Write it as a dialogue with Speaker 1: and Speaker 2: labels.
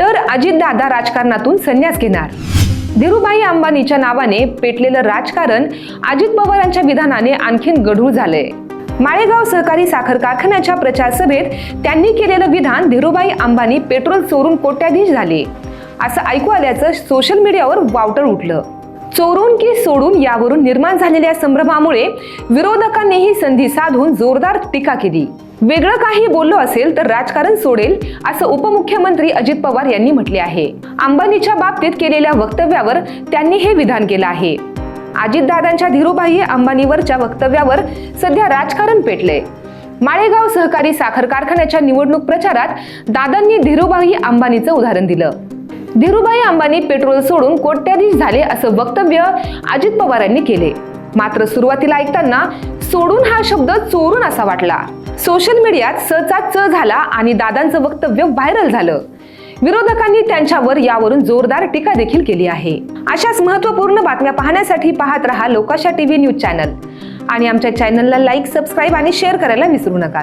Speaker 1: तर अजितदादा राजकारणातून संन्यास घेणार. धीरूभाई अंबानीच्या नावाने पेटलेलं राजकारण अजित पवारांच्या विधानाने आणखीन गढूळ झालंय. माळेगाव सहकारी साखर कारखान्याच्या प्रचार सभेत त्यांनी केलेलं विधान धीरूभाई अंबानी पेट्रोल चोरून कोट्याधीश झाले. असं ऐकू आल्याचं सोशल मीडियावर वावटर उठलं. चोरून की सोडून यावरून निर्माण झालेल्या संभ्रमामुळे विरोधकांनीही संधी साधून जोरदार टीका केली. वेगळं काही बोललो असेल तर राजकारण सोडेल असं उपमुख्यमंत्री अजित पवार यांनी म्हटले आहे. अंबानीच्या बाबतीत केलेल्या वक्तव्यावर त्यांनी हे विधान केलं आहे. अजितदादांच्या धीरूभाई अंबानीवरच्या वक्तव्यावर सध्या राजकारण पेटले माळेगाव सहकारी साखर कारखान्याच्या निवडणूक प्रचारात दादांनी धीरूभाई अंबानीचं उदाहरण दिलं. धीरुभाई अंबानी पेट्रोल सोडून कोट्याधीश झाले असं वक्तव्य अजित पवारांनी केले. मात्र सुरुवातीला ऐकताना सोडून हा शब्द चोरून असा वाटला. सोशल मीडियात सचा च झाला आणि दादांचं वक्तव्य व्हायरल झालं. विरोधकांनी त्यांच्यावर यावरून जोरदार टीका देखील केली आहे. अशाच महत्त्वपूर्ण बातम्या पाहण्यासाठी पाहत रहा लोकाशा टीव्ही न्यूज चॅनल. आणि आमच्या चॅनलला लाईक सबस्क्राईब आणि शेअर करायला विसरू नका.